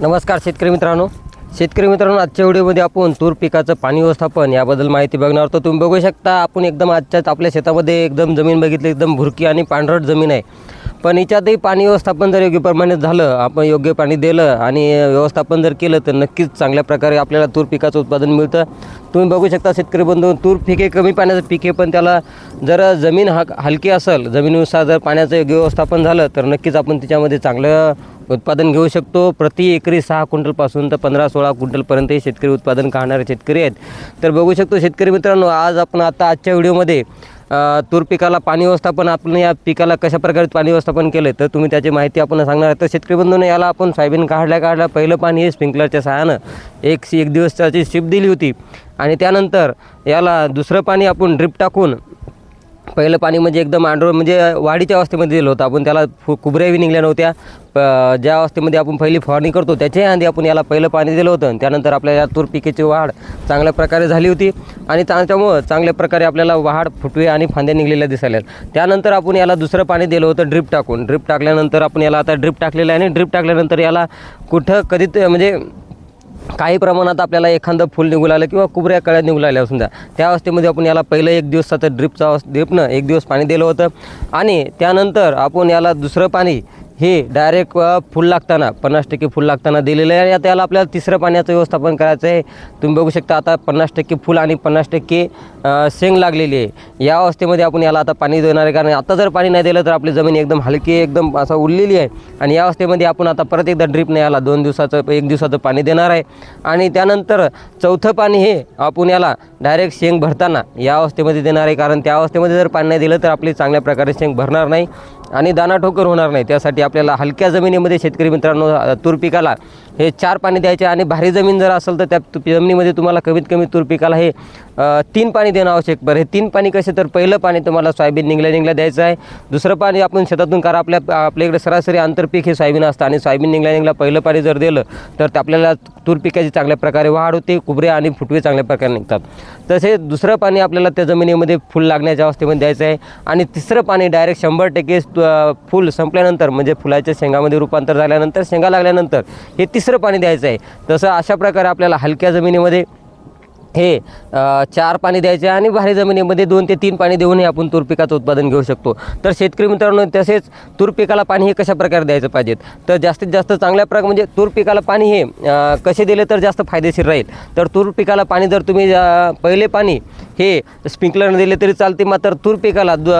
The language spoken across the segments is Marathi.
नमस्कार शेतकरी मित्रांनो. शेतकरी मित्रांनो आजच्या व्हिडिओमध्ये आपण तूर पिकाचं पाणी व्यवस्थापन याबद्दल माहिती बघणार तर तुम्ही बघू शकता आपण एकदम आजच्याच आपल्या शेतामध्ये एकदम जमीन बघितली एकदम भुरकी आणि पांढरट जमीन आहे. पण याच्यातही पाणी व्यवस्थापन जर योग्य प्रमाणात झालं आपण योग्य पाणी दिलं आणि व्यवस्थापन जर केलं तर नक्कीच चांगल्या प्रकारे आपल्याला तूर पिकाचं उत्पादन मिळतं. तुम्ही बघू शकता शेतकरी बंधू तूर पिके कमी पाण्याचं पिके पण त्याला जर जमीन हा हलकी असेल जमिनीनुसार जर पाण्याचं योग्य व्यवस्थापन झालं तर नक्कीच आपण त्याच्यामध्ये चांगलं उत्पादन घेऊ शकतो. प्रति एकरी सहा क्विंटलपासून तर पंधरा सोळा क्विंटलपर्यंतही शेतकरी उत्पादन काढणारे शेतकरी आहेत. तर बघू शकतो शेतकरी मित्रांनो आज आपण आता आजच्या व्हिडिओमध्ये तूर पिकाला पाणी व्यवस्थापन आपण या पिकाला कशा प्रकारे पाणी व्यवस्थापन केलं तर तुम्ही त्याची माहिती आपण सांगणार आहे तर शेतकरी बंधूने याला आपण सोयाबीन काढल्या काढल्या पहिलं पाणी हे स्प्रिंकलरच्या सहाय्यानं एक एक दिवसाची शिप दिली होती. आणि त्यानंतर याला दुसरं पाणी आपण ड्रिप टाकून पहिलं पाणी म्हणजे एकदम आंडोळ म्हणजे वाढीच्या अवस्थेमध्ये दिलं होतं. आपण त्याला फु कुबऱ्याही निघल्या नव्हत्या. प- ज्या अवस्थेमध्ये आपण पहिली फवारणी करतो त्याच्याही आधी आपण याला पहिलं पाणी दिलं होतं. आणि त्यानंतर आपल्याला या तूर पिकेची वाढ चांगल्या प्रकारे झाली होती. आणि त्याच्यामुळं चांगल्या प्रकारे आपल्याला वाढ फुटवे आणि फांद्या निघलेल्या दिसायला त्यानंतर आपण याला दुसरं पाणी दिलं होतं ड्रिप टाकून. ड्रिप टाकल्यानंतर आपण याला आता ड्रिप टाकलेलं आहे आणि ड्रिप टाकल्यानंतर याला कुठं कधी म्हणजे काही प्रमाणात आपल्याला एखादं फुल निघू लागलं किंवा कुबऱ्या कळ्या निघू लागल्या समजा त्या अवस्थेमध्ये आपण याला पहिलं एक दिवसाचं ड्रिपचा ड्रिपनं एक दिवस पाणी दिलं होतं. आणि त्यानंतर आपण याला दुसरं पाणी हे डायरेक्ट फुल लागताना पन्नास टक्के फुल लागताना दिलेलं आहे. आणि आता याला आपल्याला तिसरं पाण्याचं व्यवस्थापन करायचं आहे. तुम्ही बघू शकता आता पन्नास टक्के फुल आणि पन्नास टक्के शेंग लागलेली आहे. या अवस्थेमध्ये आपण याला आता पाणी देणार आहे. कारण आता जर पाणी नाही दिलं तर आपली जमीन एकदम हलकी एकदम असं उरलेली आहे. आणि या अवस्थेमध्ये आपण आता परत एकदा ड्रिपने याला दोन दिवसाचं एक दिवसाचं पाणी देणार आहे. आणि त्यानंतर चौथं पाणी हे आपण याला डायरेक्ट शेंग भरताना या अवस्थेमध्ये देणार आहे. कारण त्या अवस्थेमध्ये जर पाणी नाही दिलं तर आपली चांगल्या प्रकारे शेंग भरणार नाही. आणि दाना ठोकर होणार नाही. त्यासाठी आपल्याला हलक्या जमिनीमध्ये शेतकरी मित्रांनो तूर पिकाला हे चार पाणी द्यायचे आणि भारी जमीन जर असेल तर त्या जमिनीमध्ये तुम्हाला कमीत कमी तूर पिकाला हे तीन पाणी देणं आवश्यक. बरं हे तीन पाणी कसे? तर पहिलं पाणी तुम्हाला सोयाबीन निघल्या निघल्या द्यायचं आहे. दुसरं पाणी आपण शेतातून कारण आपल्या आपल्याकडे सरासरी आंतरपीक हे सोयाबीन असतं आणि सोयाबीन निघल्या निघल्या पहिलं पाणी जर दिलं तर ते आपल्याला तूर पिकाची चांगल्या प्रकारे वाढ होते कुबरे आणि फुटवे चांगल्या प्रकारे निघतात. तसे दुसरं पाणी आपल्याला त्या जमिनीमध्ये फुल लागण्याच्या अवस्थेमध्ये द्यायचं आहे. आणि तिसरं पाणी डायरेक्ट शंभर टक्के फुल संपल्यानंतर म्हणजे फुलाच्या शेंगामध्ये रूपांतर झाल्यानंतर शेंगा लागल्यानंतर हे तिसरं पाणी द्यायचं आहे. तसं अशा प्रकारे आपल्याला हलक्या जमिनीमध्ये हे चार पाणी द्यायचे आणि भारी जमिनीमध्ये दोन ते तीन पाणी देऊनही आपण तूर पिकाचं उत्पादन घेऊ शकतो. तर शेतकरी मित्रांनो तसेच तूर पिकाला पाणी हे कशा प्रकारे द्यायचं पाहिजेत तर जास्तीत जास्त चांगल्या प्रकार म्हणजे तूर पिकाला पाणी हे कसे दिले तर जास्त फायदेशीर राहील. तर तूर पिकाला पाणी जर तुम्ही पहिले पाणी हे स्प्रिंकलरनं दिले तरी चालते मात्र तूर पिकाला दु-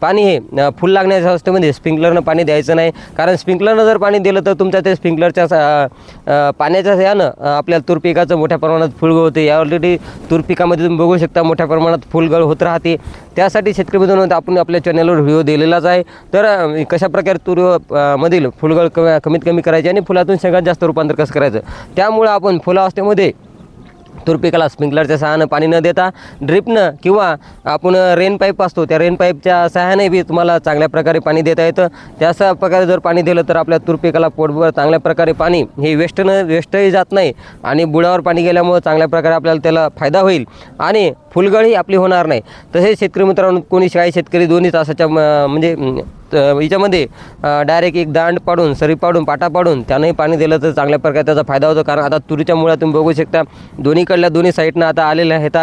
पाणी हे फुल लागण्याच्या अवस्थेमध्ये स्प्रिंकलरनं पाणी द्यायचं नाही. कारण स्प्रिंकलरनं जर पाणी दिलं तर तुमच्या ते स्प्रिंकलरच्या सा- पाण्याच्या यानं आपल्या आपल्याला तूर पिकाचं मोठ्या प्रमाणात फुलगळ होते. या त्यासाठी तूर पिकामध्ये तुम्ही बघू शकता मोठ्या प्रमाणात फुलगळ होत राहते. त्यासाठी शेतकरी मित्रांनो आपण आपल्या चॅनलवर व्हिडिओ दिलेलाच आहे. तर कशाप्रकारे कशा प्रकारे तूर मधील फुलगळ क कमीत कमी करायचे आणि फुलातून सगळ्यात जास्त रूपांतर कसं करायचं? त्यामुळं आपण फुलावस्थेमध्ये तूर पिकाला स्प्रिंकलरच्या सहाय्यानं पाणी न देता ड्रिपनं किंवा आपण रेन पाईप असतो त्या रेन पाईपच्या सहाय्याने बी तुम्हाला चांगल्या प्रकारे पाणी देता येतं. त्याच प्रकारे जर पाणी दिलं तर आपल्या तूर पिकाला पोटभर चांगल्या प्रकारे पाणी हे वेस्टनं वेस्टही जात नाही आणि बुडावर पाणी गेल्यामुळं चांगल्या प्रकारे आपल्याला त्याला फायदा होईल आणि फुलगळही आपली होणार नाही. तसेच शेतकरी मित्रांनो कोणी काही शेतकरी दोन्ही तासाच्या म्हणजे याच्यामध्ये डायरेक्ट एक दांड पाडून सरी पाडून पाटा पाडून त्यानंही पाणी दिलं तर चांगल्या प्रकारे त्याचा फायदा होतो. कारण आता तुरीच्या मुळा तुम्ही बघू शकता दोन्हीकडल्या दोन्ही साईडनं आता आलेल्या आहेत.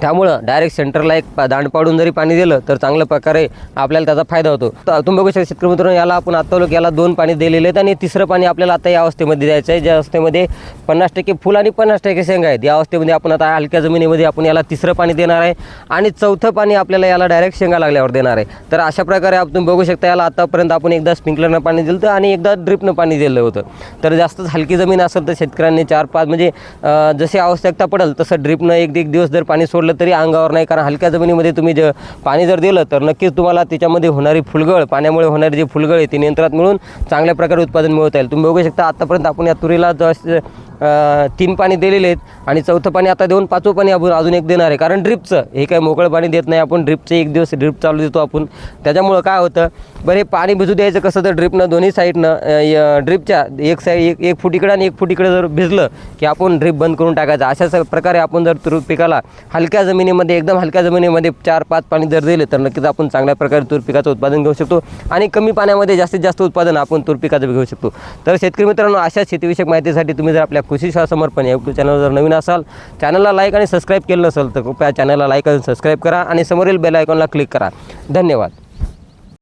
त्यामुळं डायरेक्ट सेंटरला एक दांड पाडून जरी पाणी दिलं तर चांगल्या प्रकारे आपल्याला त्याचा फायदा होतो. तर तुम्ही बघू शकता शेतकरी मित्रांनो याला आपण आत्ता लोक याला दोन पाणी दिलेले आहेत आणि तिसरं पाणी आपल्याला आता या अवस्थेमध्ये द्यायचं आहे. ज्या अवस्थेमध्ये पन्नास टक्के फुल आणि पन्नास टक्के शेंगा आहेत. या अवस्थेमध्ये आपण आता हलक्या जमिनीमध्ये आपण याला तिसरं पाणी देणार आहे आणि चौथं पाणी आपल्याला याला डायरेक्ट शेंगा लागल्यावर देणार आहे. तर अशा प्रकारे आपण तुम्ही बघू शकता याला आतापर्यंत आपण एकदा स्प्रिंकलरनं पाणी दिलं होतं आणि एकदा ड्रिपनं पाणी दिलं होतं. तर जास्तच हलकी जमीन असेल तर शेतकऱ्यांनी चार पाच म्हणजे जशी आवश्यकता पडेल तसं ड्रिपनं एक एक दिवस जर पाणी सोडलं तरी अंगावर नाही कारण हलक्या जमिनीमध्ये तुम्ही ज पाणी जर दिलं तर नक्कीच तुम्हाला त्याच्यामध्ये होणारी फुलगळ पाण्यामुळे होणारी जी फुलगळ आहे ती नियंत्रणात मिळून चांगल्या प्रकारे उत्पादन मिळवता येईल. तुम्ही बघू शकता आत्तापर्यंत आपण या तुरीला जस तीन पाणी दिलेले आहेत आणि चौथं पाणी आता देऊन पाचवं पाणी आपण अजून एक देणार आहे. कारण ड्रिपचं हे काय मोकळं पाणी देत नाही आपण. ड्रिपचं एक दिवस ड्रिप चालू देतो आपण. त्याच्यामुळं काय होतं बरं हे पाणी भिजू द्यायचं कसं तर ड्रिपनं दोन्ही साईडनं ड्रिपच्या एक साईड एक एक फूट इकडं आणि एक फूट इकडं जर भिजलं की आपण ड्रिप बंद करून टाकायचं. अशा प्रकारे आपण जर तूर पिकाला हलक्या जमिनीमध्ये एकदम हलक्या जमिनीमध्ये चार पाच पाणी जर दिले तर नक्कीच आपण चांगल्या प्रकारे तूर पिकाचं उत्पादन घेऊ शकतो आणि कमी पाण्यामध्ये जास्तीत जास्त उत्पादन आपण तूर पिकाचं घेऊ शकतो. तर शेतकरी मित्रांनो अशा शेतीविषयक माहितीसाठी तुम्ही जर आपल्या कृषी समर्पण या यूट्यूब चॅनल जर नवीन असाल चॅनलला लाईक आणि सबस्क्राईब केलं नसेल तर कृपया चॅनलला लाईक आणि सबस्क्राईब करा आणि समोरील बेल आयकॉनला क्लिक करा. धन्यवाद.